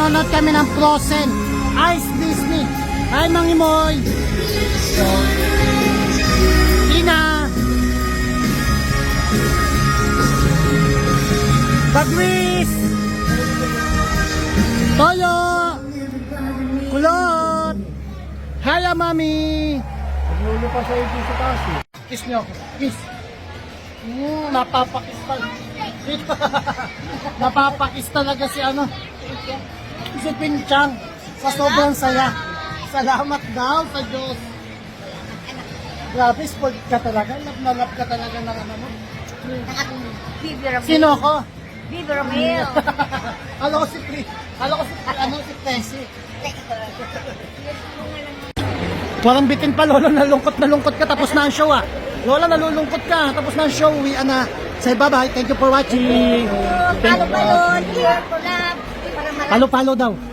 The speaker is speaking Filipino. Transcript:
Manonood kami ng Frozen. Ice Disney. Hi, Mang Imoy. Tina. Bagwis. Toyo. Kulot. Hiya, Mami. Nulo pa sa ito sa taas eh. Kiss niyo ako. Kiss. Mm, napapakis talaga. napapakis talaga si ano. Si Pinchang. Sa sobrang saya. Salamat daw sa Diyos. Grabe, spoiled ka talaga. Love na love ka talaga ng ano mo. Bibi Romeo. Sino ko? Bibi Romeo. Kala ko si Pri. Kala ko si ano si Tessie. Walang bitin pa, Lola. Nalungkot na lungkot ka. Tapos na ang show, ah. Lola, nalulungkot ka. Tapos na ang show. Uwi na. Say bye-bye. Thank you for watching. Palo-palo, here for love. Para. Palo-palo daw.